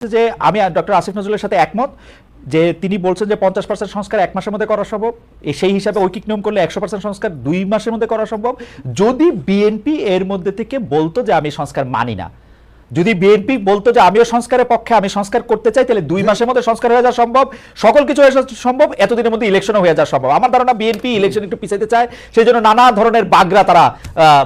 যে আমি ডক্টর আসিফ নজরুলের সাথে একমত যে তিনি বলছেন যে পঞ্চাশ পার্সেন্ট সংস্কার এক মাসের মধ্যে করা সম্ভব। সেই হিসাবে ঐকিক নিয়ম করলে একশো পার্সেন্ট সংস্কার দুই মাসের মধ্যে করা সম্ভব। যদি বিএনপি এর মধ্যে থেকে বলতো যে আমি সংস্কার মানি না যদি বিএনপি বলতো যে আমিও সংস্কারের পক্ষে, আমি সংস্কার করতে চাই, তাহলে দুই মাসের মধ্যে সংস্কার হয়ে যাওয়া সম্ভব। সকল কিছু হয়ে সম্ভব, এতদিনের মধ্যে ইলেকশনও হয়ে যাওয়া সম্ভব। আমার ধারণা বিএনপি ইলেকশন একটু পিছাইতে চায় সেই জন্য নানা ধরনের বাগরা তারা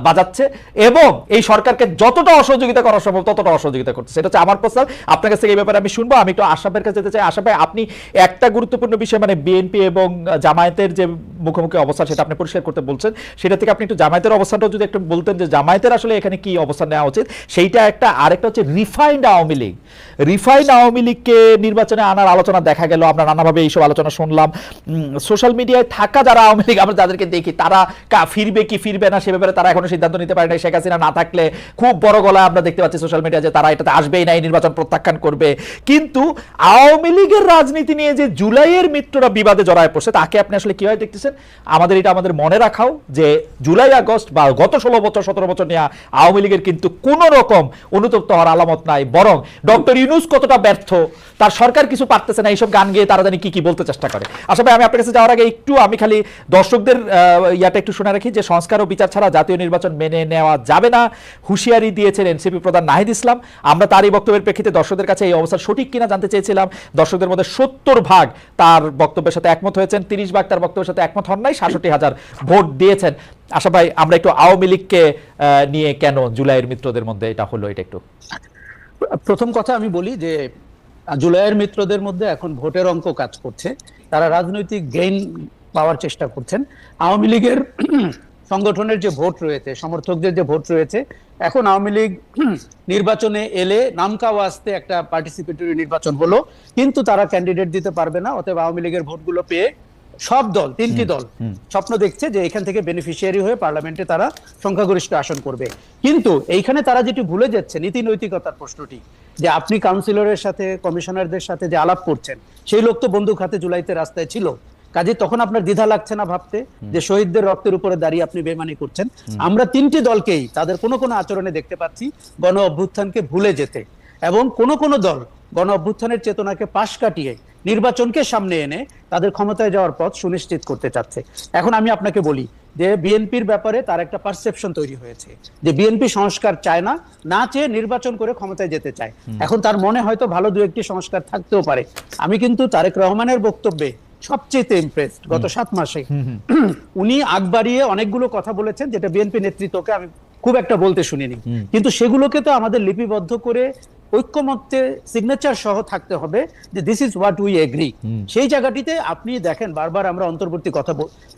বাজাচ্ছে। এবং এই সরকারকে যতটা অসহযোগিতা করা সম্ভব, ততটা অসহযোগিতা করছে। সেটা হচ্ছে আমার প্রস্তাব। আপনার কাছ থেকে এই ব্যাপারে আমি শুনব। আমি একটু আশাফের কাছে যেতে চাই। আশাফ ভাই, আপনি একটা গুরুত্বপূর্ণ বিষয় মানে বিএনপি এবং জামায়াতের যে মুখোমুখি অবস্থা, সেটা আপনি পরিষ্কার করতে বলছেন। সেটা থেকে আপনি একটু জামায়াতের অবস্থানটাও যদি একটু বলতেন যে জামায়াতের আসলে এখানে কি অবস্থান নেওয়া উচিত, সেইটা একটা আরেকটা হচ্ছে refined Awami League. Refined Awami লীগকে নির্বাচনে আনার আলোচনা দেখা গেল, আমরা নানাভাবে এইসব আলোচনা শুনলাম। সোশ্যাল মিডিয়ায় থাকা যারা আওয়ামী লীগ, আমরা যাদেরকে দেখি, তারা ফিরবে কি ফিরবে না সে ব্যাপারে তারা এখনও সিদ্ধান্ত নিতে পারে না শেখ হাসিনা না থাকলে খুব বড় গলায় আমরা দেখতে পাচ্ছি সোশ্যাল মিডিয়া যে তারা এটাতে আসবেই না এই নির্বাচন প্রত্যাখ্যান করবে। কিন্তু আওয়ামী লীগের রাজনীতি নিয়ে যে জুলাইয়ের মিত্ররা বিবাদে জড়ায় পড়ছে, তাকে আপনি আসলে কীভাবে দেখতেছেন? আমাদের এটা আমাদের মনে রাখাও যে জুলাই আগস্ট বা গত ষোলো বছর, সতেরো বছর নিয়ে আওয়ামী লীগের কিন্তু কোন রকম অনুতপ্ত হওয়ার আলামত নাই। বরং ডক্টর ইউনুস কতটা ব্যর্থ, তার সরকার কিছু পারতেছে না, এইসব গান গেয়ে তারা জানি কি কি বলতে চেষ্টা করে। আসলে আমি আপনার কাছে যাওয়ার আগে একটু, আমি খালি দর্শকদের ইয়াটা একটু শুনে রাখি যে সংস্কার ও বিচার ছাড়া জাতীয় নির্বাচন মেনে নেওয়া যাবে না। হুঁশিয়ারি দিয়েছেন এনসিপি প্রধান নাহিদ ইসলাম। আমরা তারই বক্তব্যের প্রেক্ষিতে দর্শকদের কাছে এই অবস্থা সঠিক কিনা জানতে চেয়েছিলাম। দর্শকদের মধ্যে সত্তর ভাগ তার বক্তব্যের সাথে একমত হয়েছেন, তিরিশ ভাগ তার বক্তব্যের সাথে একমত হন নাই, সাতষট্টি হাজার ভোট দিয়েছেন। আশা ভাই, আমরা একটু আওয়ামী লীগকে নিয়ে কেন জুলাইয়ের মিত্রদের মধ্যে এটা হলো, এটা একটু? প্রথম কথা আমি বলি যে, জুলাইয়ের মিত্রদের মধ্যে এখন ভোটের অঙ্ক কাজ করছে। তারা রাজনৈতিক গেইন পাওয়ার চেষ্টা করছেন। আওয়ামী লীগের সংগঠনের যে ভোট রয়েছে, সমর্থকদের যে ভোট রয়েছে, এখন আওয়ামী লীগ নির্বাচনে এলে নামকাও আসতে একটা পার্টিসিপেটরি নির্বাচন হলো। কিন্তু তারা ক্যান্ডিডেট দিতে পারবে না, অতএব আওয়ামী লীগের ভোটগুলো পেয়ে সব দল তিনটি দল স্বপ্ন দেখছে যে এখান থেকে বেনিফিশিয়ারি হয়ে পার্লামেন্টে তারা সংখ্যাগরিষ্ঠ আসন করবে। কিন্তু এইখানে তারা যেটি ভুলে যাচ্ছে নীতি নৈতিকতার প্রশ্নটি যে আপনি কাউন্সিলরের সাথে কমিশনারদের সাথে যে আলাপ করছেন সেই লোক তো বন্দুক হাতে জুলাইতে রাস্তায় ছিল। কাজে তখন আপনার দ্বিধা লাগছে না ভাবতে যে শহীদদের রক্তের উপরে দাঁড়িয়ে আপনি বেমানি করছেন? আমরা তিনটি দলকেই তাদের কোনো কোনো আচরণে দেখতে পাচ্ছি গণ অভ্যুত্থানকে ভুলে যেতে। এবং কোন কোন দল গণ অভ্যুত্থানের চেতনাকে পাশ কাটিয়ে নির্বাচনকে সামনে এনে তাদের ক্ষমতায় যাওয়ার পথ সুনিশ্চিত করতে চাচ্ছে। এখন আমি আপনাকে বলি যে বিএনপির ব্যাপারে তার একটা পারসেপশন তৈরি হয়েছে যে বিএনপি সংস্কার চায় না না চেয়ে নির্বাচন করে ক্ষমতায় যেতে চায়। এখন তার মনে হয়তো ভালো দু একটি সংস্কার থাকতেও পারে। আমি কিন্তু তারেক রহমানের বক্তব্যে সবচেয়ে ইমপ্রেসড গত সাত মাসে। উনি আগ বাড়িয়ে অনেকগুলো কথা বলেছেন যেটা বিএনপি নেতৃত্বকে আমি খুব একটা বলতে শুনিনি। কিন্তু সেগুলোকে তো আমাদের লিপিবদ্ধ করে ঐক্যমত্যে সিগনেচার সহ থাকতে হবে যে this is what we agree সেই জায়গাটিতে আপনি দেখেন বারবার আমরা অন্তর্বর্তী কথা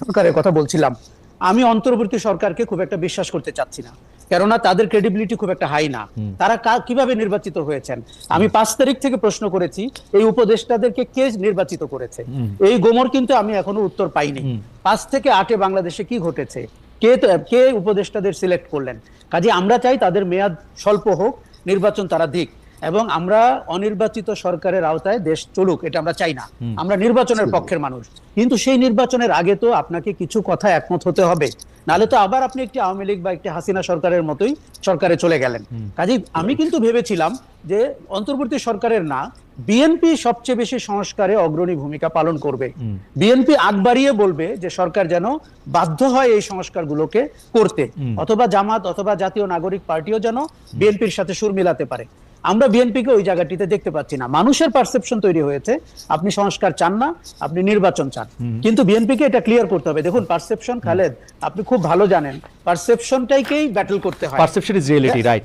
সরকারের কথা বলছিলাম। আমি অন্তর্বর্তী সরকারকে খুব একটা বিশ্বাস করতে চাচ্ছি না কেননা তাদের ক্রেডিবিলিটি খুব একটা হাই না। তারা কীভাবে নির্বাচিত হয়েছেন? আমি পাঁচ তারিখ থেকে প্রশ্ন করেছি এই উপদেষ্টাদেরকে কে নির্বাচিত করেছে? এই গোমর কিন্তু আমি এখনও উত্তর পাইনি। পাঁচ থেকে আটে বাংলাদেশে কি ঘটেছে? কে তো- কে উপদেষ্টাদের সিলেক্ট করলেন? কাজে আমরা চাই তাদের মেয়াদ স্বল্প হোক নির্বাচন তারা দিক। এবং আমরা অনির্বাচিত সরকারের আওতায় দেশ চলুক এটা আমরা চাই না। আমরা নির্বাচনের পক্ষের মানুষ। কিন্তু সেই নির্বাচনের আগে তো আপনাকে কিছু কথা একমত হতে হবে। নালে তো আবার আপনি একটি আওয়ামী লীগ বা একটি হাসিনা সরকারের মতোই সরকারে চলে গেলেন। কাজেই আমি কিন্তু ভেবেছিলাম যে অন্তর্বর্তী সরকারের না বিএনপি সবচেয়ে বেশি সংস্কারে অগ্রণী ভূমিকা পালন করবে। বিএনপি আগ বাড়িয়ে বলবে যে সরকার যেন বাধ্য হয় এই সংস্কারগুলোকে করতে। অথবা জামাত অথবা জাতীয় নাগরিক পার্টিও যেন বিএনপির সাথে সুর মিলাতে পারে। আমরা বিএনপিকে ওই জায়গাটিতে দেখতে পাচ্ছি না। মানুষের পারসেপশন তৈরি হয়েছে। আপনি সংস্কার চান না আপনি নির্বাচন চান। কিন্তু বিএনপিকে এটা ক্লিয়ার করতে হবে। দেখুন পারসেপশন খালেদ আপনি খুব ভালো জানেন পারসেপশনটাইকেই ব্যাটল করতে হয়। Perception is reality right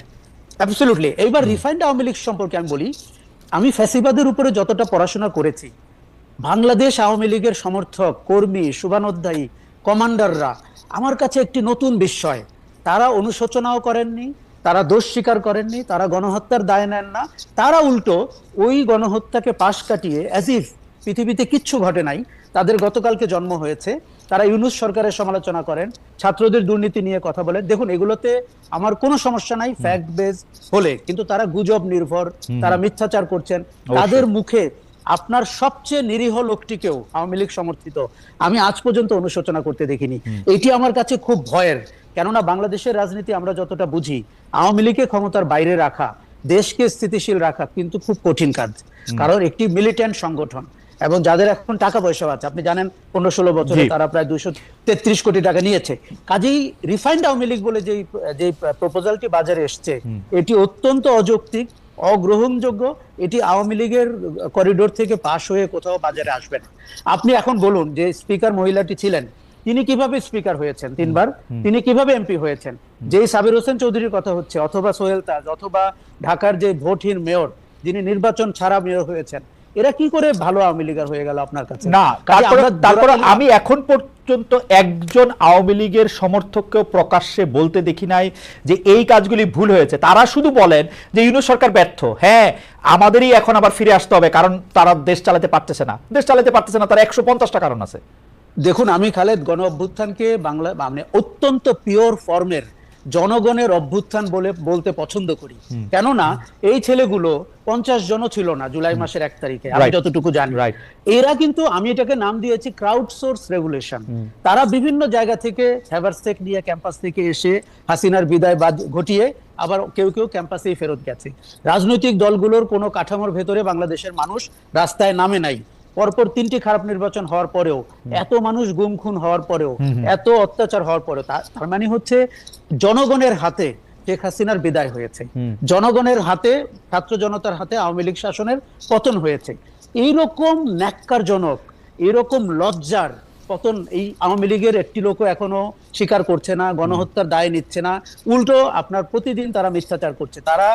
absolutely এইবার রিফাইন্ড আওয়ামী লীগ সম্পর্কে আমি বলি আমি ফ্যাসিবাদের উপরে যতটা পড়াশোনা করেছি বাংলাদেশ আওয়ামী লীগের সমর্থক কর্মী শুভানোধ্যায়ী কমান্ডাররা আমার কাছে একটি নতুন বিস্ময়। তারা অনুশোচনাও করেননি তারা দোষ স্বীকার করেননি তারা গণহত্যার দায় নেন না। তারা উল্টো ওই গণহত্যাকে পাশ কাটিয়ে অ্যাজ ইফ পৃথিবীতে কিচ্ছু ঘটে নাই তাদের গতকালকে জন্ম হয়েছে। তারা ইউনুস সরকারের সমালোচনা করেন ছাত্রদের দুর্নীতি নিয়ে কথা বলেন। দেখুন এগুলোতে আমার কোনো সমস্যা নাই ফ্যাক্ট বেস হলে কিন্তু তারা গুজব নির্ভর তারা মিথ্যাচার করছেন। তাদের মুখে আপনার সবচেয়ে নিরীহ লোকটিকেও আওয়ামী লীগ সমর্থিত। আমি আজ পর্যন্ত অনুশোচনা করতে দেখিনি। এটি আমার কাছে খুব ভয়ের। কেননা বাংলাদেশের রাজনীতি আমরা যতটা বুঝি আওয়ামী লীগকে ক্ষমতার বাইরে রাখা দেশকে স্থিতিশীল রাখা কিন্তু খুব কঠিন কাজ। কারণ একটি মিলিটেন্ট সংগঠন এবং যাদের এখন টাকা পয়সা আছে আপনি জানেন পনেরো ষোলো বছরে তারা প্রায় দুশো তেত্রিশ কোটি টাকা নিয়েছে। কাজেই রিফাইন্ড আওয়ামী লীগ বলে যে যে প্রপোজালটি বাজারে এসছে এটি অত্যন্ত অযৌক্তিক। অগ্রহণযোগ্য এটি আওয়ামী লীগের করিডোর থেকে পাশ হয়ে কোথাও বাজারে আসবে না। আপনি এখন বলুন যে স্পিকার মহিলাটি ছিলেন তিনি কীভাবে স্পিকার হয়েছেন তিনবার? তিনি কীভাবে এমপি হয়েছেন? যে সাবির হোসেন চৌধুরীর কথা হচ্ছে অথবা সোহেল তাজ অথবা ঢাকার যে ভোটহীন মেয়র যিনি নির্বাচন ছাড়া মেয়র হয়েছেন এরা কি করে ভালো আওয়ামী লীগের হয়ে গেল আপনার কাছে? না তারপরে আমি এখন পর্যন্ত একজন আওয়ামী লীগের সমর্থককেও প্রকাশ্যে বলতে দেখি নাই যে এই কাজগুলি ভুল হয়েছে। তারা শুধু বলেন যে ইউনো সরকার ব্যর্থ। হ্যাঁ আমাদেরই এখন আবার ফিরে আসতে হবে কারণ তারা দেশ চালাতে পারতেছে না। দেশ চালাতে পারতেছে না, তার একশো পঞ্চাশটা কারণ আছে। দেখুন, আমি খালেদ, গণ অভ্যুত্থানকে বাংলা মানে অত্যন্ত পিওর ফর্মের জনগণের অভ্যুত্থান বলে বলতে পছন্দ করি। কেননা এই ছেলেগুলো পঞ্চাশ জনও ছিল না জুলাই মাসের এক তারিখে আমি যতটুকু জানি। এরা কিন্তু আমি এটাকে নাম দিয়েছি ক্রাউড সোর্স রেগুলেশন তারা বিভিন্ন জায়গা থেকে হ্যাভারসেক নিয়ে ক্যাম্পাস থেকে এসে হাসিনার বিদায় বাদ- ঘটিয়ে আবার কেউ কেউ ক্যাম্পাসেই ফেরত গেছে। রাজনৈতিক দলগুলোর কোনো কাঠামোর ভেতরে বাংলাদেশের মানুষ রাস্তায় নামে নাই। পরপর তিনটি খারাপ নির্বাচন হওয়ার পরেও এত মানুষ গুম খুন হওয়ার পরেও এত অত্যাচার হওয়ার পরেও তার মানে হচ্ছে জনগণের হাতে শেখ হাসিনার বিদায় হয়েছে। জনগণের হাতে ছাত্র জনতার হাতে আওয়ামী লীগ শাসনের পতন হয়েছে। এইরকম ন্যাক্কারজনক এরকম লজ্জার পতন এই আওয়ামী লীগের একটি লোকও এখনও স্বীকার করছে না গণহত্যার দায় নিচ্ছে না। উল্টো আপনার প্রতিদিন তারা মিথ্যাচার করছে। তারা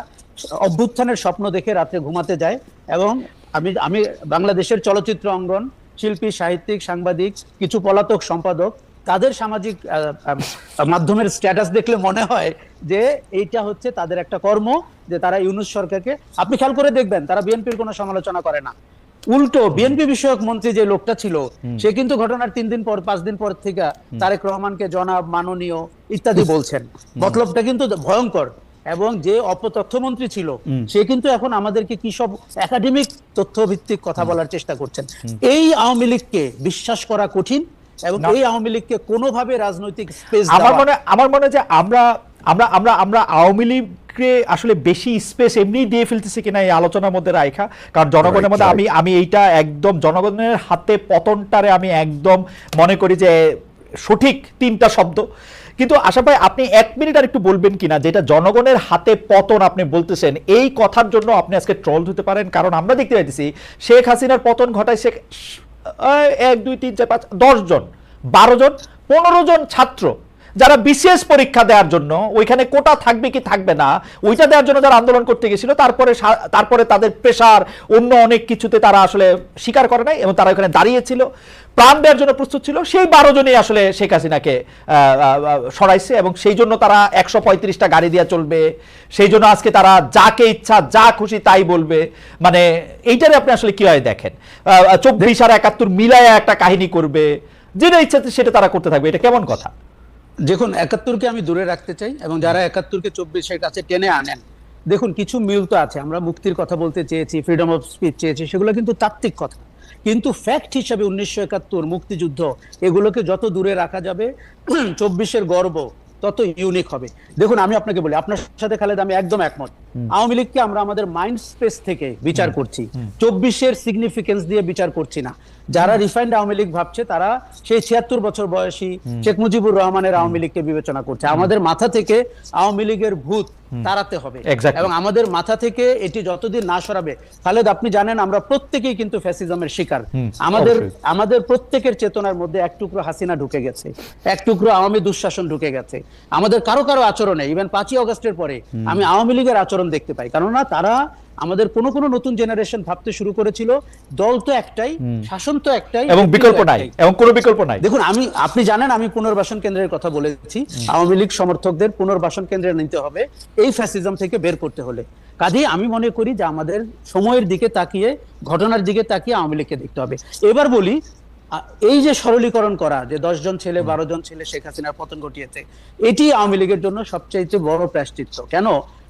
অভ্যুত্থানের স্বপ্ন দেখে রাতে ঘুমাতে যায় এবং আমি আমি বাংলাদেশের চলচ্চিত্র অঙ্গন শিল্পী সাহিত্যিক সাংবাদিক কিছু পলাতক সম্পাদক তাদের সামাজিক মাধ্যমের স্ট্যাটাস দেখলে মনে হয় যে এইটা হচ্ছে তাদের একটা কর্ম যে তারা ইউনুস সরকারকে আপনি খেয়াল করে দেখবেন তারা বিএনপির কোনো সমালোচনা করে না। উল্টো বিএনপি বিষয়ক মন্ত্রী যে লোকটা ছিল সে কিন্তু ঘটনার তিন দিন পর পাঁচ দিন পর থেকে তারেক রহমানকে জনাব মাননীয় ইত্যাদি বলছেন। মতলবটা কিন্তু ভয়ঙ্কর। এবং যে অপতথ্যমন্ত্রী ছিল সে কিন্তু এখন আমাদেরকে কি সব একাডেমিক তথ্য ভিত্তিক কথা বলার চেষ্টা করছেন। এই আওয়ামী লীগকে বিশ্বাস করা কঠিন এবং এই আওয়ামী লীগকে কোনোভাবে রাজনৈতিক স্পেস আমার মনে আমার মনে যে আমরা আমরা আমরা আমরা আওয়ামী লীগকে আসলে বেশি স্পেস এমনি দিয়ে ফেলতেছি কিনা এই আলোচনার মধ্যে রাখা কারণ জনগণের মধ্যে আমি আমি এইটা একদম জনগণের হাতে পতনটারে আমি একদম মনে করি যে সঠিক তিনটা শব্দ। কিন্তু আশা ভাই, আপনি এক মিনিট আর একটু বলবেন কিনা, যেটা জনগণের হাতে পতন আপনি বলতেছেন, এই কথার জন্য আপনি আজকে ট্রল হতে পারেন। কারণ আমরা দেখতে পাইতেছি, শেখ হাসিনার পতন ঘটায় শেখ এক, দুই, তিন, চার, পাঁচ, দশ জন, বারো জন, পনেরো জন ছাত্র, যারা বিশেষ পরীক্ষা দেওয়ার জন্য, ওইখানে কোটা থাকবে কি থাকবে না, ওইটা দেওয়ার জন্য যারা আন্দোলন করতে গেছিল, তারপরে তারপরে তাদের প্রেশার অন্য অনেক কিছুতে তারা আসলে স্বীকার করে নাই, এবং তারা ওখানে দাঁড়িয়েছিল। প্রাণ দেওয়ার জন্য প্রস্তুত ছিল, সেই বারো জনই আসলে শেখ হাসিনাকে সরাইছে এবং সেই জন্য তারা একশো পঁয়ত্রিশটা গাড়ি দিয়ে চলবে। সেই জন্য আজকে তারা যাকে ইচ্ছা, যা খুশি তাই বলবে। মানে এইটারে আপনি আসলে কীভাবে দেখেন? চব্বিশ আর একাত্তর মিলায় একটা কাহিনী করবে। যেটা ইচ্ছা সেটা তারা করতে থাকবে, এটা কেমন কথা? দেখুন, একাত্তরকে আমি দূরে রাখতে চাই এবং যারা একাত্তরকে চব্বিশের কাছে টেনে আনেন। দেখুন, কিছু মিল তো আছে, আমরা মুক্তির কথা বলতে চেয়েছি ফ্রিডম অফ স্পিচ চেয়েছি, সেগুলো কিন্তু তাত্ত্বিক কথা। কিন্তু ফ্যাক্ট হিসাবে উনিশশো একাত্তর মুক্তিযুদ্ধ এগুলোকে যত দূরে রাখা যাবে চব্বিশের গর্ব তত ইউনিক হবে। দেখুন আমি আপনাকে বলি আপনার সাথে খালেদ আমি একদম একমত। আওয়ামী লীগকে আমরা আমাদের মাইন্ড স্পেস থেকে বিচার করছি। চব্বিশের সিগনিফিকেন্স দিয়ে বিচার করছি না। যারা রিফাইন্ড আওয়ামী লীগ ভাবছে তারা সেই ছিয়াত্তর বছর বয়সী শেখ মুজিবুর রহমানের আওয়ামী লীগকে বিবেচনা করছে। আমাদের মাথা থেকে আওয়ামী লীগের ভূত তাড়াতে হবে। এবং আমাদের মাথা থেকে এটি যতদিন না সরাবে খালেদ আপনি জানেন আমরা প্রত্যেকেই কিন্তু ফ্যাসিজমের শিকার। আমাদের আমাদের প্রত্যেকের চেতনার মধ্যে এক টুকরো হাসিনা ঢুকে গেছে এক টুকরো আওয়ামী দুঃশাসন ঢুকে গেছে। আমাদের কারও কারও আচরণে ইভেন পাঁচই অগস্টের পরে আমি আওয়ামী লীগের আচরণ দেখতে পাই। কেননা তারা আমাদের কোনো কোনো নতুন জেনারেশন ভাবতে শুরু করেছিল দল তো একটাই শাসন তো একটাই এবং বিকল্প নাই এবং কোনো বিকল্প নাই। দেখুন আমি আপনি জানেন আমি পুনর্বাসন কেন্দ্রের কথা বলেছি। আওয়ামী লীগ সমর্থকদের পুনর্বাসন কেন্দ্রে নিতে হবে এই ফ্যাসিজম থেকে বের করতে হলে। কাজেই আমি মনে করি যে আমাদের সময়ের দিকে তাকিয়ে ঘটনার দিকে তাকিয়ে আওয়ামী লীগকে দেখতে হবে। এবার বলি এই যে সরলীকরণ করা যে দশ জন ছেলে বারো জন ছেলে শেখ হাসিনার পতন ঘটিয়েছে এটি আওয়ামী লীগের জন্য সবচাইতে বড় প্রায়শ্চিত্ত। কেন?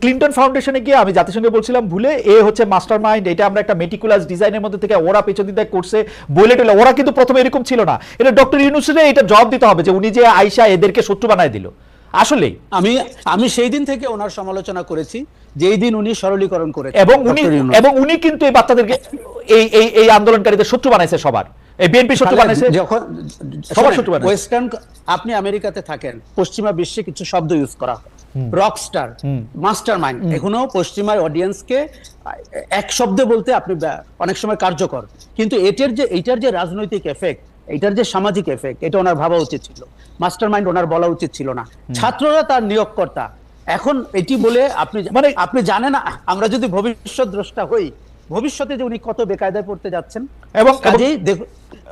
ক্লিন্টন ফাউন্ডেশনে গিয়ে আমি জাতিসংঘে বলছিলাম ভুলে এ হচ্ছে মাস্টার মাইন্ড এটা আমরা একটা মেটিকুলাস ডিজাইনের মধ্যে থেকে ওরা পেছন দিকে করছে বলে টলে ওরা কিন্তু প্রথমে এরকম ছিল না। এটা ডক্টর ইউনুসের এটা জবাব দিতে হবে যে উনি যে আইসা এদেরকে শত্রু বানায় দিল। আসলেই। আমি আমি সেই দিন থেকে ওনার সমালোচনা করেছি যেই দিন উনি সরলীকরণ করেছেন এবং উনি এবং উনি কিন্তু এই বাচ্চাদেরকে এই এই এই আন্দোলনকারীদের শত্রু বানাইছে সবার। এই বিএনপি শত্রু বানাইছে। যখন সবার শত্রু বানাইছে। ওয়েস্টার্ন আপনি আমেরিকাতে থাকেন পশ্চিমা বিশ্বে কিছু শব্দ ইউজ করা হয়। রকস্টার মাস্টার মাইন্ড এখনও পশ্চিমা অডিয়েন্সকে এক শব্দে বলতে আপনি অনেক সময় কার্যকর। কিন্তু এটার যে এইটার যে রাজনৈতিক এফেক্ট এইটার যে সামাজিক এফেক্ট এটা ওনার ভাবা উচিত ছিল। মাস্টার মাইন্ড ওনার বলা উচিত ছিল না। ছাত্ররা তার নিয়োগকর্তা। এখন এটি বলে আপনি মানে- আপনি জানেন আমরা যদি ভবিষ্যৎ দ্রষ্টা হই ভবিষ্যতে যে উনি কত বেকায়দায় পড়তে যাচ্ছেন এবং- কাজেই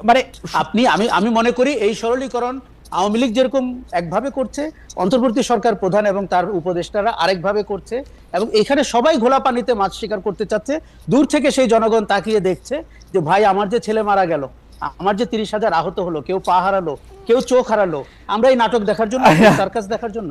মানে আপনি আমি আমি মনে করি এই সরলীকরণ আওয়ামী লীগ যেরকম একভাবে করছে, অন্তর্বর্তী সরকার প্রধান এবং তার উপদেষ্টারা আরেকভাবে করছে এবং এখানে সবাই ঘোলা পানিতে মাছ শিকার করতে চাচ্ছে। দূর থেকে সেই জনগণ তাকিয়ে দেখছে যে, ভাই, আমার যে ছেলে মারা গেল, আমার যে তিরিশ হাজার আহত হলো, কেউ পা হারালো কেউ চোখ হারালো। আমরা এই নাটক দেখার জন্য সার্কাস দেখার জন্য।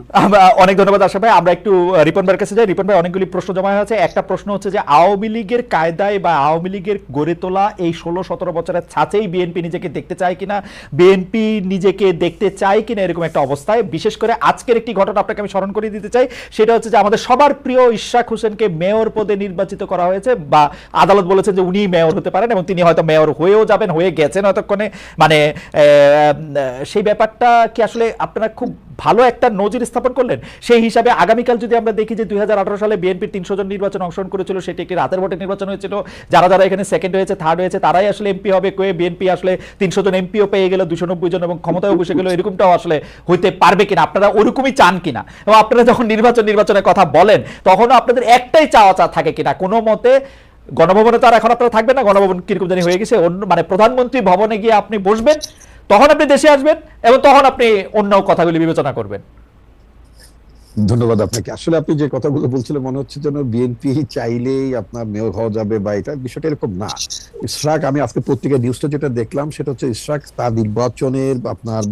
অনেক ধন্যবাদ আশা ভাই। আমরা একটু রিপন ভাইয়ের কাছে যাই। রিপন ভাই অনেকগুলি প্রশ্ন জমা হয়েছে। একটা প্রশ্ন হচ্ছে যে আওয়ামী লীগের কায়দায় বা আওয়ামী লীগের গড়ে তোলা এই ষোলো সতেরো বছরের ছাঁচেই বিএনপি নিজেকে দেখতে চায় কিনা বিএনপি নিজেকে দেখতে চায় কিনা এরকম একটা অবস্থায়। বিশেষ করে আজকের একটি ঘটনা আপনাকে আমি স্মরণ করিয়ে দিতে চাই। সেটা হচ্ছে যে আমাদের সবার প্রিয় ইশাক হোসেনকে মেয়র পদে নির্বাচিত করা হয়েছে বা আদালত বলেছে যে উনি মেয়র হতে পারেন এবং তিনি হয়তো মেয়র হয়েও যাবেন হয়ে গেছেন হয়তক্ষণে মানে আহ, সেই ব্যাপারটা কি আসলে আপনারা খুব ভালো একটা নজির স্থাপন করলেন? সেই হিসাবে আগামীকাল যদি আমরা দেখি যে দুই হাজার আঠারো সালে বিএনপির তিনশো জন নির্বাচন অংশগ্রহণ করেছিল, সেটি একটি রাতের ভোটে নির্বাচন হয়েছিল। যারা যারা এখানে সেকেন্ড হয়েছে থার্ড হয়েছে, তারাই আসলে এমপি হবে। কয়ে বিএনপি আসলে তিনশো জন এমপিও পেয়ে গেল, দুশো নব্বই জন এবং ক্ষমতায় বসে গেল, এরকমটাও আসলে হইতে পারবে কিনা? আপনারা ওরকমই চান কিনা? এবং আপনারা যখন নির্বাচন নির্বাচনের কথা বলেন, তখনও আপনাদের একটাই চাওয়া চা থাকে কিনা? কোনো মতে গণভবনে তো আর এখন আপনারা থাকবেন না। গণভবন কীরকম জানি হয়ে গেছে। অন্য মানে প্রধানমন্ত্রী ভবনে গিয়ে আপনি বসবেন তখন আপনি দেশে আসবেন এবং তখন আপনি অন্য কথাগুলি বিবেচনা করবেন। ধন্যবাদ আপনাকে। আসলে আপনি যে কথাগুলো বলছিলেন, মনে হচ্ছে যেন বিএনপি চাইলেই আপনার মেয়র হওয়া যাবে বা এটা বিষয়টা এরকম না। ইশরাক, আমি আজকে পত্রিকায় নিউজটা যেটা দেখলাম, সেটা হচ্ছে ইশরাক তার নির্বাচনের আপনার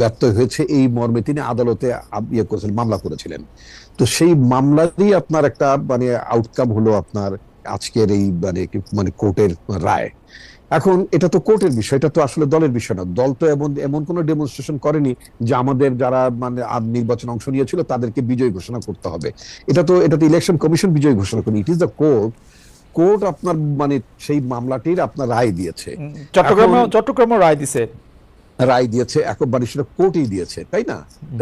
ব্যর্থ হয়েছে এই মর্মে। তিনি আদালতে ইয়ে করেছিলেন মামলা করেছিলেন। তো সেই মামলারই আপনার একটা মানে আউটকাম হলো আপনার আজকের এই মানে মানে কোর্টের রায়। এখন এটা তো কোর্টের বিষয় এটা তো আসলে দলের বিষয় না। দল তো এমন এমন কোনো ডেমনস্ট্রেশন করেনি যে আমাদের যারা মানে নির্বাচন অংশ নিয়েছিল তাদেরকে বিজয় ঘোষণা করতে হবে। এটা তো এটা তো ইলেকশন কমিশন বিজয় ঘোষণা করেনি। It is the court court আপনার মানে সেই মামলাটির আপনার রায় দিয়েছে। চট্টগ্রামে চট্টগ্রাম রায় দিছে। রায় দিয়েছে মানে সেটা কোর্টই দিয়েছে তাই না?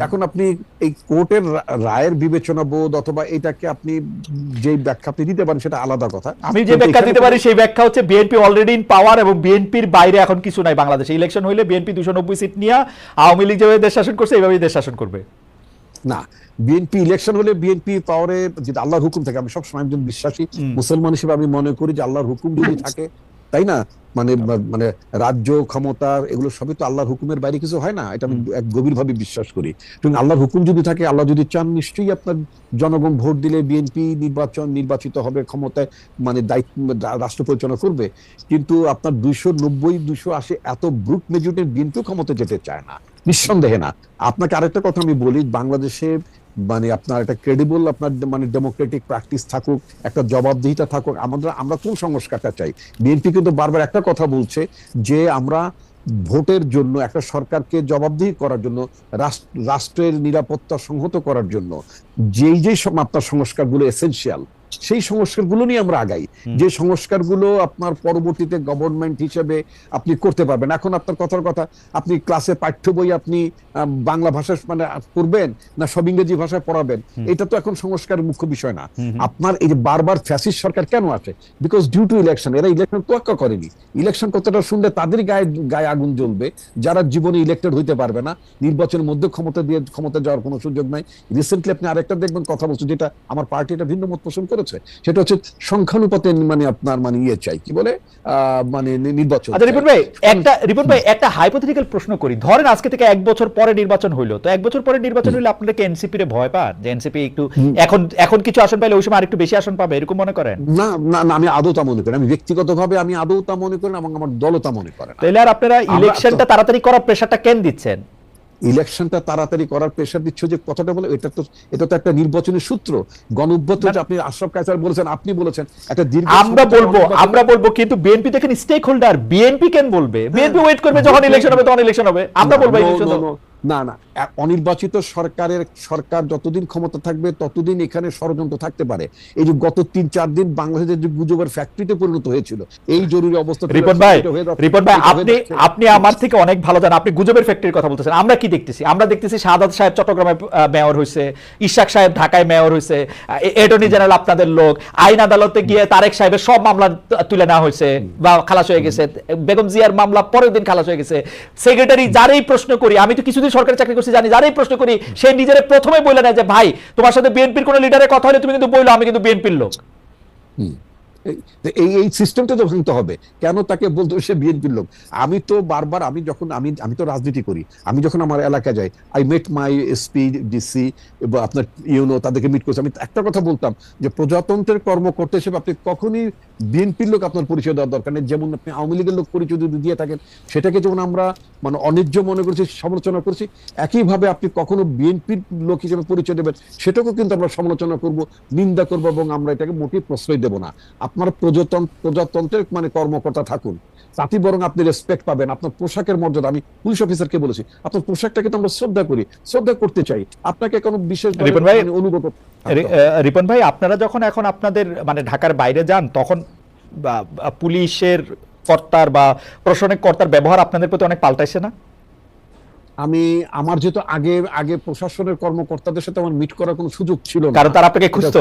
এখন আপনি এই কোর্টের রায়ের বিবেচনা বোধ অথবা এটাকে আপনি যে ব্যাখ্যা আপনি দিতে পারেন সেটা আলাদা কথা। আমি যে ব্যাখ্যা দিতে পারি সেই ব্যাখ্যা হচ্ছে বিএনপি অলরেডি ইন পাওয়ার এবং বিএনপির বাইরে এখন কিছু নাই বাংলাদেশে। ইলেকশন হইলে বিএনপি দুশো নব্বই সিট নিয়ে আওয়ামী লীগ যেভাবে দেশ শাসন করছে এইভাবেই দেশ শাসন করবে। না বিএনপি ইলেকশন হলে বিএনপি পাওয়ারে যদি আল্লাহর হুকুম থাকে আমি সবসময় একজন বিশ্বাসী মুসলমান হিসেবে আমি মনে করি যে আল্লাহর হুকুম যদি থাকে তাই না? মানে মানে রাজ্য ক্ষমতা এগুলো সবই তো আল্লাহর হুকুমের বাইরে কিছু হয় না। এটা আমি এক গভীরভাবে বিশ্বাস করি। এবং আল্লাহর হুকুম যদি থাকে আল্লাহ যদি চান নিশ্চয়ই আপনার জনগণ ভোট দিলে বিএনপি নির্বাচন নির্বাচিত হবে ক্ষমতায় মানে দায়িত্ব রাষ্ট্র পরিচালনা করবে। কিন্তু আপনার দুইশো নব্বই দুইশো আশি এত ব্রুট মেজরিটির বিএনপি ক্ষমতা যেতে চায় না। নিঃসন্দেহে না। আপনাকে আরেকটা কথা আমি বলি বাংলাদেশে মানে আপনার একটা ক্রেডিবল আপনার মানে ডেমোক্রেটিক প্র্যাকটিস থাকুক, একটা জবাবদিহিতা থাকুক, আমাদের, আমরা কোন সংস্কারটা চাই? বিএনপি কিন্তু বারবার একটা কথা বলছে যে আমরা ভোটের জন্য, একটা সরকারকে জবাবদিহি করার জন্য রাষ্ট্রের নিরাপত্তা সংহত করার জন্য, যেই যেই আপনার সংস্কারগুলো এসেনশিয়াল সেই সংস্কারগুলো নিয়ে আমরা আগাই। যে সংস্কারগুলো আপনার পরবর্তীতে গভর্নমেন্ট হিসেবে আপনি করতে পারবেন। এখন আপনার কথার কথা আপনি ক্লাসে পাঠ্য বই আপনি বাংলা ভাষায় মানে পড়বেন না সব ইংরেজি ভাষায় পড়াবেন এটা তো এখন সংস্কারের মুখ্য বিষয় না। আপনার এই যে বারবার ফ্যাসিস্ট সরকার কেন আসে? বিকজ ডিউ টু ইলেকশন এরা ইলেকশন তোয়াক্কা করেনি। ইলেকশন কথাটা শুনলে তাদের গায়ে গায়ে আগুন জ্বলবে? যারা জীবনে ইলেক্টেড হইতে পারবে না নির্বাচনের মধ্যে ক্ষমতা দিয়ে ক্ষমতা যাওয়ার কোনো সুযোগ নাই। রিসেন্টলি আপনি আরেকটা দেখবেন কথা বলছেন যেটা আমার পার্টি এটা ভিন্ন মত পোষণ করেছে। করেছে সেটা হচ্ছে সংখ্যানুপাতে মানে আপনার মানে ইয়ে চাই কি বলে? মানে নির্বাচন আচ্ছা রিপন ভাই একটা রিপন ভাই একটা হাইপোথেটিক্যাল প্রশ্ন করি। ধরেন আজকে থেকে এক বছর পরে নির্বাচন হইল তো এক বছর পরে নির্বাচন হইলে আপনারা কি এনসিপি রে ভয় পান? যে এনসিপি একটু এখন এখন কিছু আসন পাইলে ওই সময় আরেকটু বেশি আসন পাবে এরকম মনে করেন? না না না, আমি আদৌ তা মনে করি। আমি ব্যক্তিগতভাবে আমি আদৌ তা মনে করি এবং আমার দলও তা মনে করে তাহলে আর আপনারা ইলেকশনটা তাড়াতাড়ি করার প্রেশারটা কেন দিচ্ছেন? ইলেকশনটা তাড়াতাড়ি করার প্রেশার দিচ্ছ যে কথাটা বলে এটা তো এটা তো একটা নির্বাচনের সূত্র। যে আপনি আশরাফ কায়সার বলেছেন আপনি বলেছেন একটা দীর্ঘ আমরা বলব আমরা বলব কিন্তু বিএনপি তো এখানে স্টেক হোল্ডার বিএনপি কেন বলবে? বিএনপি ওয়েট করবে যখন ইলেকশন হবে তখন ইলেকশন হবে। আমরা বলব না না অনির্বাচিত সরকারের সরকার যতদিন ক্ষমতা থাকবে ততদিন এখানে ষড়যন্ত্র থাকতে পারে। এই যে গত তিন চার দিন বাংলাদেশের যে গুজবের ফ্যাক্টরিতে পরিণত হয়েছিল এই জরুরি অবস্থা রিপন ভাই রিপন ভাই আপনি আপনি আমার থেকে অনেক ভালো জানেন। আপনি গুজবের ফ্যাক্টরির কথা বলতেছেন। আমরা কি দেখতেছি? আমরা দেখতেছি শাহাদাত সাহেব চট্টগ্রামে মেয়র হয়েছে ইশাক সাহেব ঢাকায় মেয়র হয়েছে অ্যাটর্নি জেনারেল আপনাদের লোক আইন আদালতে গিয়ে তারেক সাহেবের সব মামলা তুলে নেওয়া হয়েছে বা খালাস হয়ে গেছে। বেগম জিয়ার মামলা পরের দিন খালাস হয়ে গেছে। সেক্রেটারি যারাই প্রশ্ন করি আমি তো কিছুদিন সরকারি চাকরি করছি, জানি, যারাই প্রশ্ন করি, সে নিজের প্রথমে বলে না যে, ভাই, তোমার সাথে বিএনপির কোনো লিডারের কথা হলে তুমি কিন্তু বলল আমি কিন্তু বিএনপির লোক। এই- এই সিস্টেমটা তো ভাঙতে হবে। কেন তাকে বলতো সে বিএনপির লোক? আমি তো বারবার, আমি যখন, আমি আমি তো রাজনীতি করি। আমি যখন আমার এলাকায় যাই I met my SP DC বা আপনার ইউনো, তাদেরকে মিট করছি। আমি একটা কথা বলতাম যে প্রজাতন্ত্রের কর্মকর্তা হিসেবে আপনি কখনই বিএনপির লোক আপনার পরিচয় দেওয়ার দরকার নেই। যেমন আপনি আওয়ামী লীগের লোক পরিচয় যদি দিয়ে থাকেন, সেটাকে যেমন আমরা মানে অন্যায্য মনে করছি, সমালোচনা করছি, একইভাবে আপনি কখনো বিএনপির লোক হিসেবে পরিচয় দেবেন, সেটাকেও কিন্তু আমরা সমালোচনা করব, নিন্দা করব এবং আমরা এটাকে মোটেই প্রশ্রয় দেব না। আপনার প্রজাতন্ত্র প্রজাতন্ত্রের মানে কর্মকর্তা থাকুন। তাতে বরং আপনি রেসপেক্ট পাবেন। আপনার পোশাকের মর্যাদা আমি পুলিশ অফিসারকে বলেছি আপনার পোশাকটাকে তো আমরা শ্রদ্ধা করি। শ্রদ্ধা করতে চাই। আপনাকে কোনো বিশেষ রিপন ভাই, অনুগত রিপন ভাই আপনারা যখন এখন আপনাদের মানে ঢাকার বাইরে যান তখন পুলিশের কর্তার বা প্রশাসনিক কর্তার ব্যবহার আপনাদের প্রতি অনেক পাল্টাইছে না? আমি আমার যেহেতু আগে আগে প্রশাসনের কর্মকর্তাদের সাথে আমার মিট করার কোনো সুযোগ ছিল না। কারণ তারা আপনাকে খুঁজতো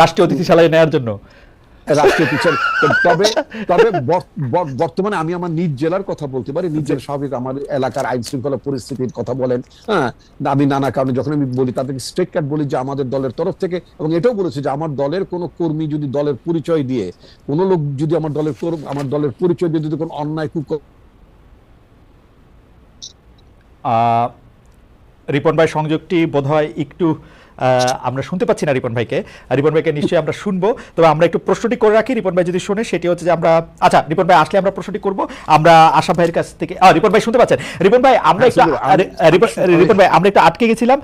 রাষ্ট্রীয় অতিথিশালায় নেওয়ার জন্য। রাষ্ট্রীয় তবে তবে বর- বর- বর্তমানে আমি আমার নিজ জেলার কথা বলতে পারি স্বাভাবিক আমার এলাকার আইন শৃঙ্খলা পরিস্থিতির কথা বলেন হ্যাঁ? আমি নানা কারণে যখন আমি বলি, তাদেরকে কাট বলি যে আমাদের দলের তরফ থেকে, এবং এটাও বলেছি যে আমার দলের কোনো কর্মী যদি দলের পরিচয় দিয়ে, কোনো লোক যদি আমার দলের আমার দলের পরিচয় দিয়ে যদি কোনো অন্যায় কুক রিপন ভাই, সংযোগটি বোধহয় একটু আমরা শুনতে পাচ্ছি না রিপন ভাইকে। রিপন ভাইকে নিশ্চয়ই আমরা শুনব। তবে আমরা একটু প্রশ্নটি করে রাখি। রিপন ভাই যদি শুনে সেটি হচ্ছে যে আমরা আচ্ছা রিপন ভাই আসলে আমরা প্রশ্নটি করব। আমরা আশা ভাইয়ের কাছ থেকে রিপন ভাই শুনতে পাচ্ছেন? রিপন ভাই আমরা হ্যাঁ, একটু রিপন ভাই আমরা একটু আটকে গেছিলাম।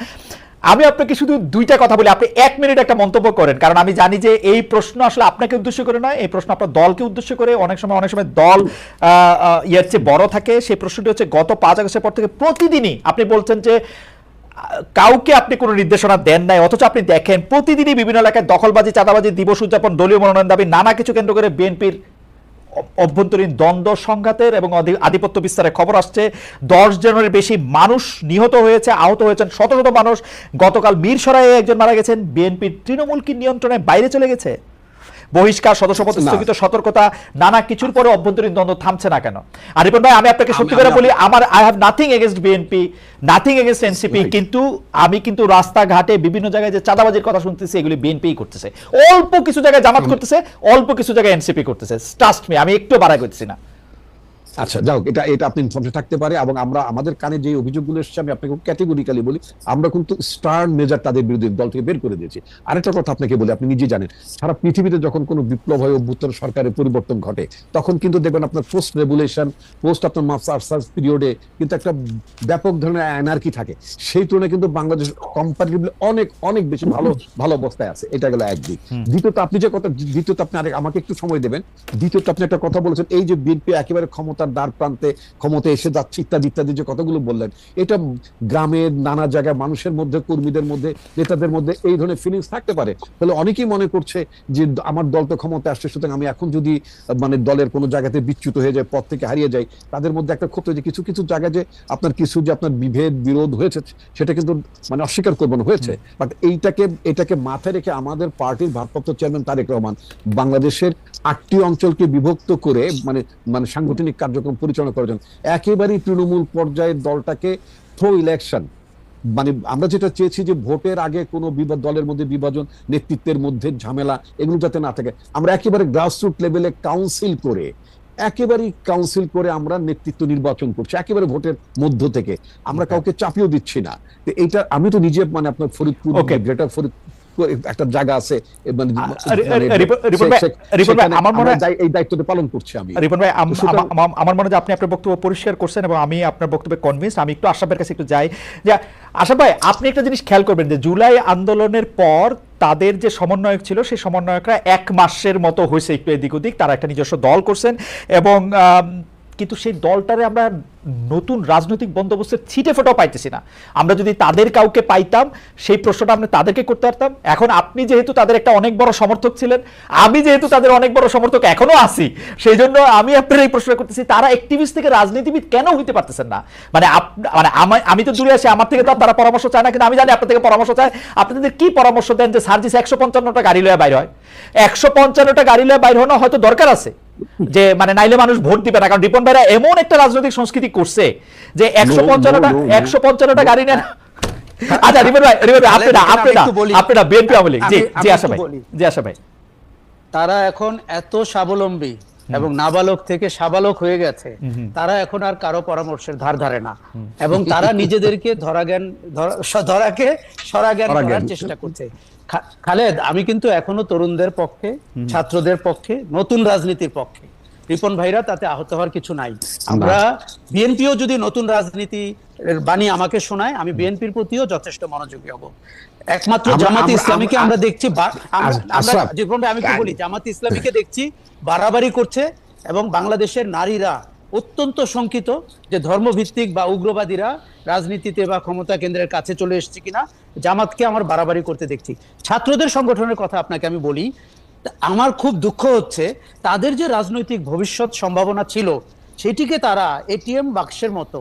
আমি আপনাকে শুধু দুইটা কথা বলি। আপনি এক মিনিট একটা মন্তব্য করেন। কারণ আমি জানি যে এই প্রশ্ন আসলে আপনাকে উদ্দেশ্য করে নয় এই প্রশ্ন আপনার দলকে উদ্দেশ্য করে। অনেক সময় অনেক সময় দল ইয়ের চেয়ে বড় থাকে। সেই প্রশ্নটি হচ্ছে গত পাঁচ আগস্টের পর থেকে প্রতিদিনই আপনি বলছেন যে কাউকে আপনি কোনো নির্দেশনা দেন নাই, অথচ আপনি দেখেন প্রতিদিনই বিভিন্ন এলাকায় দখলবাজি, চাঁদাবাজি, দিবস উদযাপন, দলীয় মনোনয়ন দাবি, নানা কিছু কেন্দ্র করে বিএনপির অভ্যন্তরীণ দ্বন্দ্ব সংঘাতের এবং আধিপত্য বিস্তারের খবর আসছে। দশ জনের বেশি মানুষ নিহত হয়েছে, আহত হয়েছেন শত শত মানুষ। গতকাল মিরসরাইয়ে একজন মারা গেছেন। বিএনপির তৃণমূল কি নিয়ন্ত্রণে বাইরে চলে গেছে। বহিষ্কার সদস্যপদ স্থগিত সতর্কতা নানা কিছুর পরে অভ্যন্তরীণ দ্বন্দ্ব থামছে না কেন? আর ভাই আমি আপনাকে সত্যি করে বলি আমার I have nothing against BNP nothing against NCP কিন্তু আমি কিন্তু রাস্তাঘাটে বিভিন্ন জায়গায় যে চাঁদাবাজির কথা শুনতেছি এগুলি বিএনপি করতেছে। অল্প কিছু জায়গায় জামাত করতেছে অল্প কিছু জায়গায় এনসিপি করতেছে। ট্রাস্ট মি আমি একটু বাড়াই করতেছি না। আচ্ছা যাও এটা এটা আপনি ইনফরমেশন থাকতে পারে এবং আমরা আমাদের কানে যে অভিযোগগুলো এসেছে আমি আপনাকে ক্যাটেগরিক্যালি বলি আমরা কিন্তু স্টার মেজার তাদের বিরুদ্ধে দল থেকে বের করে দিয়েছি। আরেকটা কথা আপনাকে বলি আপনি নিজে জানেন সারা পৃথিবীতে যখন কোনো বিপ্লব হয় অভ্যুত্থান সরকারের পরিবর্তন ঘটে তখন কিন্তু দেখবেন আপনার পোস্ট রেগুলেশন পোস্ট আপনার মাস্টার্স পিরিয়ডে কিন্তু একটা ব্যাপক ধরনের অ্যানার্কি থাকে। সেই তুলনায় কিন্তু বাংলাদেশ কম্পারেটিভলি অনেক অনেক বেশি ভালো ভালো অবস্থায় আছে। এটা গেল একদিক দ্বিতীয়ত আপনি যে কথা দ্বিতীয়ত আপনি আরেক আমাকে একটু সময় দেবেন। দ্বিতীয়ত আপনি একটা কথা বলেছেন এই যে বিএনপি একেবারে ক্ষমতার দ্বার প্রান্তে ক্ষমতা এসে যাচ্ছে ইত্যাদি ইত্যাদি যে কথাগুলো বললেন। এটা গ্রামের নানা জায়গায় মানুষের মধ্যে কর্মীদের মধ্যে নেতাদের মধ্যে এই ধরনের ফিলিংস থাকতে পারে। তাহলে অনেকেই মনে করছে যে আমার দল তো ক্ষমতা আসছে সুতরাং আমি এখন যদি মানে দলের কোনো জায়গাতে বিচ্যুত হয়ে যায় পদ থেকে হারিয়ে যাই তাদের মধ্যে একটা ক্ষোভ যে কিছু কিছু জায়গায় যে আপনার কিছু যে আপনার বিভেদ বিরোধ হয়েছে সেটা কিন্তু মানে অস্বীকার করব না হয়েছে। বাট এইটাকে এটাকে মাথায় রেখে আমাদের পার্টির ভারপ্রাপ্ত চেয়ারম্যান তারেক রহমান বাংলাদেশের আটটি অঞ্চলকে বিভক্ত করে মানে মানে সাংগঠনিক কার্যক্রম পরিচালনা করার জন্য একেবারেই তৃণমূল পর্যায়ের দলটাকে থ্রো ইলেকশন। মানে আমরা যেটা চেয়েছি যে ভোটের আগে কোনো বিবাদ দলের মধ্যে বিভাজন নেতৃত্বের মধ্যে ঝামেলা এগুলো যাতে না থাকে আমরা একেবারে গ্রাসরুট লেভেলে কাউন্সিল করে একেবারেই কাউন্সিল করে আমরা নেতৃত্ব নির্বাচন করছি একেবারে ভোটের মধ্য থেকে। আমরা কাউকে চাপিয়েও দিচ্ছি না। তো এইটা আমি তো নিজে মানে আপনার ফরিদপুর গ্রেটার ফরিদপুর একটা জায়গা আছে মানে আমার মনে হয়- এই দায়িত্বটা পালন করছি আমি। রিপন ভাই আমার মনে হয় আপনি আপনার বক্তব্য পরিষ্কার করছেন এবং আমি আপনার বক্তব্যে কনভিন্স আমি একটু আশাফের কাছে একটু যাই। যে আশাফ ভাই আপনি একটা জিনিস খেয়াল করবেন যে জুলাই আন্দোলনের পর তাদের যে সমন্বয়ক ছিল সেই সমন্বয়করা এক মাসের মতো হয়েছে একটু এদিক ওদিক তারা একটা নিজস্ব দল করছেন এবং কিন্তু সেই দলটারে আমরা নতুন রাজনৈতিক বন্দোবস্তের ছিটে ফোটাও পাইতেছি না। আমরা যদি তাদের কাউকে পাইতাম, সেই প্রশ্নটা আমরা তাদেরকে করতে পারতাম। এখন আপনি যেহেতু তাদের একটা অনেক বড় সমর্থক ছিলেন, আমি যেহেতু তাদের অনেক বড় সমর্থক এখনও আছি, সেই জন্য আমি আপনার এই প্রশ্ন করতেছি, তারা অ্যাক্টিভিস্ট থেকে রাজনীতিবিদ কেন হইতে পারতেছেন না? মানে মানে আমি তো দূরে আছি, আমার থেকে তো তারা পরামর্শ চায় না, কিন্তু আমি জানি আপনার থেকে পরামর্শ চায়। আপনাদের কি পরামর্শ দেন যে সার্জিস একশো পঞ্চান্নটা গাড়ি লয়ে বাইর হয়। একশো পঞ্চান্নটা গাড়ি লয়ে বাইর হওয়ানো হয়তো দরকার আছে। যে মানে নাইলে মানুষ ভোট দিবে না, কারণ রিপন ভাইরা এমন একটা রাজনৈতিক সংস্কৃতি করছে যে একশো পঞ্চান্নটা. একশো পঞ্চান্নটা গাড়ি নেন। আচ্ছা রিপন ভাই রিপন ভাই আপনি না আপনি না আপনি না বিএনপি আওয়ামী লীগ। জি জি আশা ভাই। জি আশা ভাই। তারা এখন এত স্বাবলম্বী এবং নাবালক থেকে সাবালক হয়ে গেছে তারা এখন আর কারও পরামর্শের ধার ধারে না। এবং তারা নিজেদেরকে ধরা- জ্ঞান ধরাকে সরাজ্ঞান সরাজ্ঞান। করার চেষ্টা করছে। খালেদ আমি কিন্তু এখনও তরুণদের পক্ষে ছাত্রদের পক্ষে নতুন রাজনীতির পক্ষে। রিপন ভাইরা তাতে আহত হওয়ার কিছু নাই। আমরা বিএনপিও যদি নতুন রাজনীতি বাণী আমাকে শোনায় আমি বিএনপির প্রতিও যথেষ্ট মনোযোগী হব। একমাত্র জামাত ইসলামীকে আমরা দেখছি জীবন আমি কি বলি জামাত ইসলামীকে দেখছি বাড়াবাড়ি করছে এবং বাংলাদেশের নারীরা অত্যন্ত শঙ্কিত যে ধর্মভিত্তিক বা উগ্রবাদীরা রাজনীতিতে বা ক্ষমতা কেন্দ্রের কাছে চলে এসেছে কিনা জামাতকে আমার বাড়াবাড়ি করতে দেখছি। ছাত্রদের সংগঠনের কথা আপনাকে আমি বলি আমার খুব দুঃখ হচ্ছে তাদের যে রাজনৈতিক ভবিষ্যৎ সম্ভাবনা ছিল সেটিকে তারা এটিএম বাক্সের মতো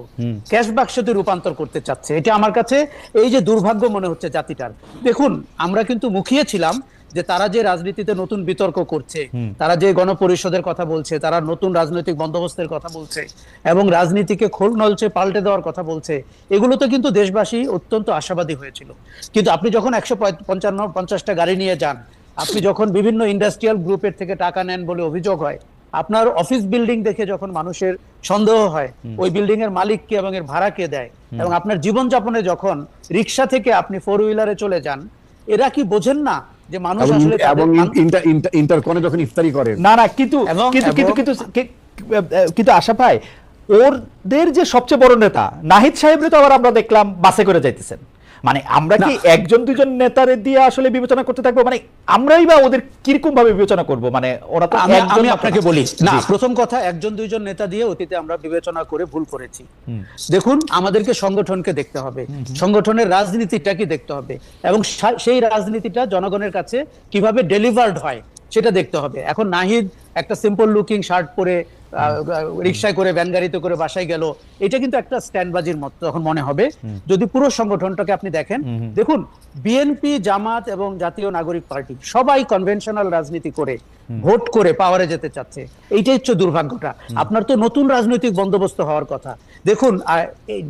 ক্যাশ বাক্সতে রূপান্তর করতে চাচ্ছে। এটা আমার কাছে এই যে দুর্ভাগ্য মনে হচ্ছে জাতিটার। দেখুন আমরা কিন্তু মুখিয়েছিলাম যে তারা যে রাজনীতিতে নতুন বিতর্ক করছে তারা যে গণপরিষদের কথা বলছে তারা নতুন রাজনৈতিক বন্দোবস্তের কথা বলছে এবং রাজনীতিকে খোল নলছে পাল্টে দেওয়ার কথা বলছে এগুলোতে কিন্তু দেশবাসী অত্যন্ত আশাবাদী হয়েছিল। কিন্তু আপনি যখন একশো পঞ্চান্ন পঞ্চাশটা গাড়ি নিয়ে যান আপনি যখন বিভিন্ন ইন্ডাস্ট্রিয়াল গ্রুপের থেকে টাকা নেন বলে অভিযোগ হয় আপনার অফিস বিল্ডিং দেখে যখন মানুষের সন্দেহ হয় ওই বিল্ডিং এর মালিক কে এবং এর ভাড়া কে দেয় এবং আপনার জীবনযাপনে যখন রিক্সা থেকে আপনি ফোর হুইলারে চলে যান এরা কি বোঝেন না যে মানুষ আসলে এবং ইন্টার ইন্টার ইন্টারকনে যখন ইফতারি করে। না না কিন্তু কিন্তু কিন্তু কিন্তু কিন্তু আশা পাই ওদের যে সবচেয়ে বড় নেতা নাহিদ সাহেবরে তো আবার আমরা দেখলাম বাসে করে যাইতেছেন। মানে আমরা কি একজন দুজন নেতারে দিয়ে আসলে বিবেচনা করতে থাকব? মানে আমরাই বা ওদের কীরকম ভাবে বিবেচনা করব? মানে ওরা তো আমি আপনাকে বলি। না প্রথম কথা একজন দুইজন নেতা দিয়ে অতীতে আমরা বিবেচনা করে ভুল করেছি। দেখুন আমাদেরকে সংগঠনকে দেখতে হবে। সংগঠনের রাজনীতিটা কি দেখতে হবে? এবং সেই রাজনীতিটা জনগণের কাছে কীভাবে ডেলিভার্ড হয় সেটা দেখতে হবে। এখন নাহিদ একটা সিম্পল লুকিং শার্ট পরে রিক্সায় করে ভ্যান গাড়িতে করে বাসায় গেল এটা কিন্তু একটা স্ট্যান্ডবাজির মতো তখন মনে হবে। যদি পুরো সংগঠনটাকে আপনি দেখেন দেখুন বিএনপি জামাত এবং জাতীয় নাগরিক পার্টি সবাই কনভেনশনাল রাজনীতি করে। ভোট করে পাওয়ারে যেতে চাচ্ছে। এইটাই হচ্ছে দুর্ভাগ্যটা। আপনার তো নতুন রাজনৈতিক বন্দোবস্ত হওয়ার কথা। দেখুন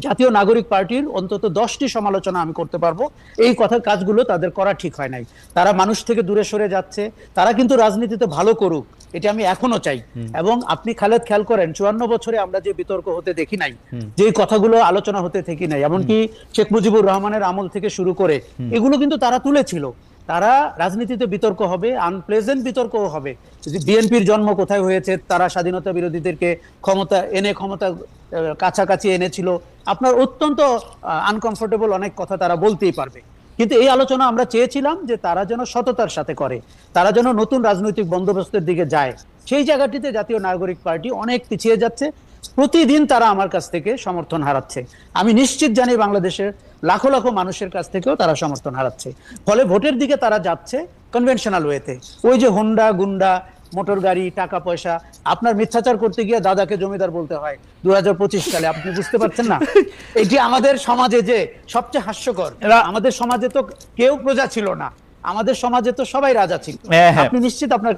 জাতীয় নাগরিক পার্টির অন্তত দশটি সমালোচনা আমি করতে পারব। এই কথা কাজগুলো তাদের করা ঠিক হয় নাই। তারা মানুষ থেকে দূরে সরে যাচ্ছে। তারা কিন্তু রাজনীতিতে ভালো করুক এটা আমি এখনও চাই। এবং আপনি খালেদ খেয়াল করেন চুয়ান্ন বছরে আমরা যে বিতর্ক হতে দেখি নাই যে কথাগুলো আলোচনা হতে দেখি নাই এমনকি শেখ মুজিবুর রহমানের আমল থেকে শুরু করে এগুলো কিন্তু তারা তুলেছিল। তারা রাজনীতিতে বিতর্ক হবে আনপ্লেজেন্ট বিতর্কও হবে। যদি বিএনপির জন্ম কোথায় হয়েছে, তারা স্বাধীনতা বিরোধীদেরকে ক্ষমতা, এনে ক্ষমতা কাছাকাছি এনেছিল, আপনার অত্যন্ত আনকমফোর্টেবল অনেক কথা তারা বলতেই পারবে। কিন্তু এই আলোচনা আমরা চেয়েছিলাম যে তারা যেন সততার সাথে করে, তারা যেন নতুন রাজনৈতিক বন্দোবস্তের দিকে যায়। সেই জায়গাটিতে জাতীয় নাগরিক পার্টি অনেক পিছিয়ে যাচ্ছে প্রতিদিন তারা আমার কাছ থেকে সমর্থন হারাচ্ছে। আমি নিশ্চিত জানি বাংলাদেশের লাখো লাখো মানুষের কাছ থেকেও তারা সমর্থন হারাচ্ছে। ফলে ভোটের দিকে তারা যাচ্ছে কনভেনশনাল ওয়েতে ওই যে হোন্ডা গুন্ডা মোটর গাড়ি টাকা পয়সা আপনার মিথ্যাচার করতে গিয়ে দাদাকে জমিদার বলতে হয় দু হাজার পঁচিশ সালে। আপনি বুঝতে পারছেন না? এটি আমাদের সমাজে যে সবচেয়ে হাস্যকর আমাদের সমাজে তো কেউ প্রজা ছিল না। আমাদের সমাজে তো সবাই রাজা ছিল। হ্যাঁ, হ্যাঁ। আপনি নিশ্চিত আপনার